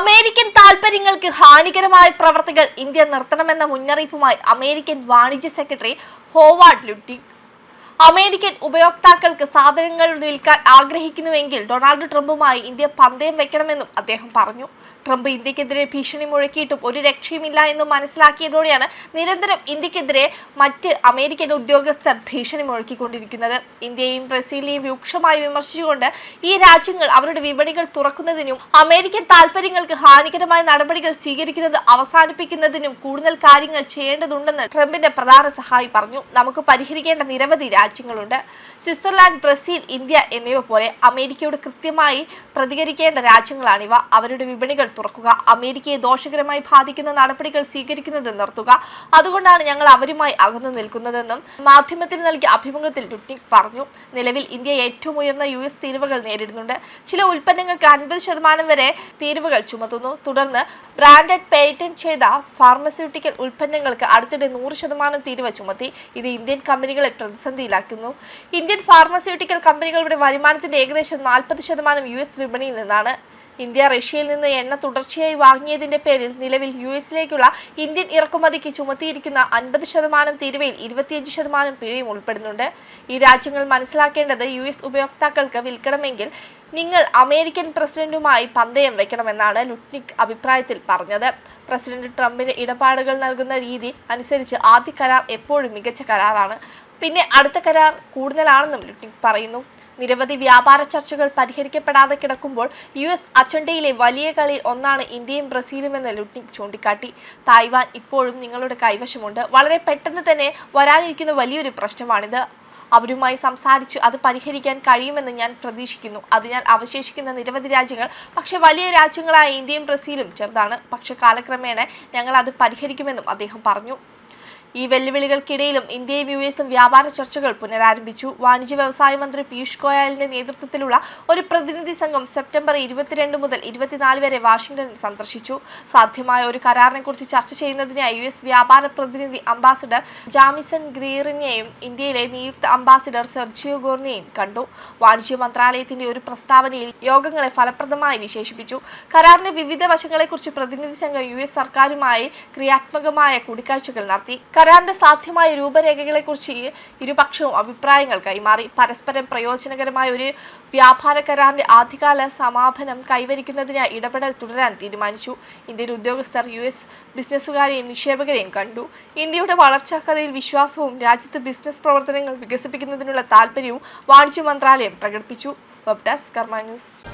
American താൽപര്യങ്ങൾക്ക് ഹാനികരമായ പ്രവർത്തികൾ India നിർത്തണമെന്ന മുന്നറിയിപ്പുമായി അമേരിക്കൻ വാണിജ്യ സെക്രട്ടറി ഹോവാർഡ് ലുട്ടി. അമേരിക്കൻ ഉപയോക്താക്കൾക്ക് സാധനങ്ങൾ വിൽക്കാൻ ആഗ്രഹിക്കുന്നുവെങ്കിൽ ഡൊണാൾഡ് ട്രംപുമായി ഇന്ത്യ പന്തയം വെക്കണമെന്നും അദ്ദേഹം പറഞ്ഞു. ട്രംപ് ഇന്ത്യക്കെതിരെ ഭീഷണി മുഴക്കിയിട്ടും ഒരു രക്ഷയുമില്ല എന്ന് മനസ്സിലാക്കിയതോടെയാണ് നിരന്തരം ഇന്ത്യക്കെതിരെ മറ്റ് അമേരിക്കൻ ഉദ്യോഗസ്ഥർ ഭീഷണി മുഴക്കിക്കൊണ്ടിരിക്കുന്നത്. ഇന്ത്യയും ബ്രസീലിനെയും രൂക്ഷമായി വിമർശിച്ചുകൊണ്ട് ഈ രാജ്യങ്ങൾ അവരുടെ വിപണികൾ തുറക്കുന്നതിനും അമേരിക്കൻ താൽപര്യങ്ങൾക്ക് ഹാനികരമായ നടപടികൾ സ്വീകരിക്കുന്നത് അവസാനിപ്പിക്കുന്നതിനും കൂടുതൽ കാര്യങ്ങൾ ചെയ്യേണ്ടതുണ്ടെന്ന് ട്രംപിന്റെ പ്രധാന സഹായി പറഞ്ഞു. നമുക്ക് പരിഹരിക്കേണ്ട നിരവധി രാജ്യങ്ങളുണ്ട്. സ്വിറ്റ്സർലാൻഡ് ബ്രസീൽ ഇന്ത്യ എന്നിവ പോലെ അമേരിക്കയോട് കൃത്യമായി പ്രതികരിക്കേണ്ട രാജ്യങ്ങളാണിവ. അവരുടെ വിപണികൾ തുറക്കുക. അമേരിക്കയെ ദോഷകരമായി ബാധിക്കുന്ന നടപടികൾ സ്വീകരിക്കുന്നത് നിർത്തുക. അതുകൊണ്ടാണ് ഞങ്ങൾ അവരുമായി അകന്നു നിൽക്കുന്നതെന്നും മാധ്യമത്തിന് നൽകിയ അഭിമുഖത്തിൽ ടുട്നിക് പറഞ്ഞു. നിലവിൽ ഇന്ത്യ ഏറ്റവും ഉയർന്ന യു എസ് തീരുവകൾ നേരിടുന്നുണ്ട്. ചില ഉൽപ്പന്നങ്ങൾക്ക് അൻപത് ശതമാനം വരെ തീരുവകൾ ചുമത്തുന്നു. തുടർന്ന് ബ്രാൻഡഡ് പേറ്റന്റ് ചെയ്ത ഫാർമസ്യൂട്ടിക്കൽ ഉൽപ്പന്നങ്ങൾക്ക് അടുത്തിടെ നൂറ് ശതമാനം തീരുവ ചുമത്തി. ഇത് ഇന്ത്യൻ കമ്പനികളെ പ്രതിസന്ധിയിലാക്കുന്നു. ഇന്ത്യൻ ഫാർമസ്യൂട്ടിക്കൽ കമ്പനികളുടെ വരുമാനത്തിന്റെ ഏകദേശം നാൽപ്പത് ശതമാനം യു എസ് വിപണിയിൽ നിന്നാണ്. ഇന്ത്യ റഷ്യയിൽ നിന്ന് എണ്ണ തുടർച്ചയായി വാങ്ങിയതിന്റെ പേരിൽ നിലവിൽ യു എസിലേക്കുള്ള ഇന്ത്യൻ ഇറക്കുമതിക്ക് ചുമത്തിയിരിക്കുന്ന അൻപത് ശതമാനം തീരുവയിൽ ഇരുപത്തിയഞ്ച് ശതമാനം പിഴയും ഉൾപ്പെടുന്നുണ്ട്. ഈ രാജ്യങ്ങൾ മനസ്സിലാക്കേണ്ടത് യു എസ് ഉപയോക്താക്കൾക്ക് വിൽക്കണമെങ്കിൽ നിങ്ങൾ അമേരിക്കൻ പ്രസിഡന്റുമായി പന്തയം വെക്കണമെന്നാണ് ലുട്നിക് അഭിപ്രായത്തിൽ പറഞ്ഞത്. പ്രസിഡന്റ് ട്രംപിന് ഇടപാടുകൾ നൽകുന്ന രീതി അനുസരിച്ച് ആദ്യ കരാർ എപ്പോഴും മികച്ച കരാറാണ്. പിന്നെ അടുത്ത കരാർ കൂടുതലാണെന്നും ലുട്നിക് പറയുന്നു. നിരവധി വ്യാപാര ചർച്ചകൾ പരിഹരിക്കപ്പെടാതെ കിടക്കുമ്പോൾ യു എസ് അജണ്ടയിലെ വലിയ കളിയിൽ ഒന്നാണ് ഇന്ത്യയും ബ്രസീലും എന്ന് ലുട്ടി ചൂണ്ടിക്കാട്ടി. തായ്വാൻ ഇപ്പോഴും നിങ്ങളുടെ കൈവശമുണ്ട്. വളരെ പെട്ടെന്ന് തന്നെ വരാനിരിക്കുന്ന വലിയൊരു പ്രശ്നമാണിത്. അവരുമായി സംസാരിച്ചു അത് പരിഹരിക്കാൻ കഴിയുമെന്ന് ഞാൻ പ്രതീക്ഷിക്കുന്നു. അതിനാൽ അവശേഷിക്കുന്ന നിരവധി രാജ്യങ്ങൾ പക്ഷെ വലിയ രാജ്യങ്ങളായ ഇന്ത്യയും ബ്രസീലും ചെറുതാണ്. പക്ഷെ കാലക്രമേണ ഞങ്ങൾ അത് പരിഹരിക്കുമെന്നും അദ്ദേഹം പറഞ്ഞു. ഈ വെല്ലുവിളികൾക്കിടയിലും ഇന്ത്യയും യു എസും വ്യാപാര ചർച്ചകൾ പുനരാരംഭിച്ചു. വാണിജ്യ വ്യവസായ മന്ത്രി പീയൂഷ് ഗോയലിന്റെ നേതൃത്വത്തിലുള്ള ഒരു പ്രതിനിധി സംഘം സെപ്റ്റംബർ ഇരുപത്തിരണ്ട് മുതൽ ഇരുപത്തിനാല് വരെ വാഷിംഗ്ടൺ സന്ദർശിച്ചു. സാധ്യമായ ഒരു കരാറിനെ കുറിച്ച് ചർച്ച ചെയ്യുന്നതിനായി യു എസ് വ്യാപാര പ്രതിനിധി അംബാസിഡർ ജാമിസൺ ഗ്രീറിനെയും ഇന്ത്യയിലെ നിയുക്ത അംബാസിഡർ സെർജിയോ ഗോർണിയെയും കണ്ടു. വാണിജ്യ മന്ത്രാലയത്തിന്റെ ഒരു പ്രസ്താവനയിൽ യോഗങ്ങളെ ഫലപ്രദമായി വിശേഷിപ്പിച്ചു. കരാറിന്റെ വിവിധ വശങ്ങളെക്കുറിച്ച് പ്രതിനിധി സംഘം യു എസ് സർക്കാരുമായി ക്രിയാത്മകമായ കൂടിക്കാഴ്ചകൾ നടത്തി. കരാറിന്റെ സാധ്യമായ രൂപരേഖകളെക്കുറിച്ച് ഇരുപക്ഷവും അഭിപ്രായങ്ങൾ കൈമാറി പരസ്പരം പ്രയോജനകരമായ ഒരു വ്യാപാര കരാറിന്റെ ആദ്യകാല സമാപനം കൈവരിക്കുന്നതിനായി ഇടപെടൽ തുടരാൻ തീരുമാനിച്ചു. ഇന്ത്യൻ ഉദ്യോഗസ്ഥർ യു എസ് ബിസിനസ്സുകാരെയും നിക്ഷേപകരെയും കണ്ടു. ഇന്ത്യയുടെ വളർച്ചാ കഥയിൽ വിശ്വാസവും രാജ്യത്ത് ബിസിനസ് പ്രവർത്തനങ്ങൾ വികസിപ്പിക്കുന്നതിനുള്ള താൽപ്പര്യവും വാണിജ്യ മന്ത്രാലയം പ്രകടിപ്പിച്ചു. വെബ് കർമ്മ ന്യൂസ്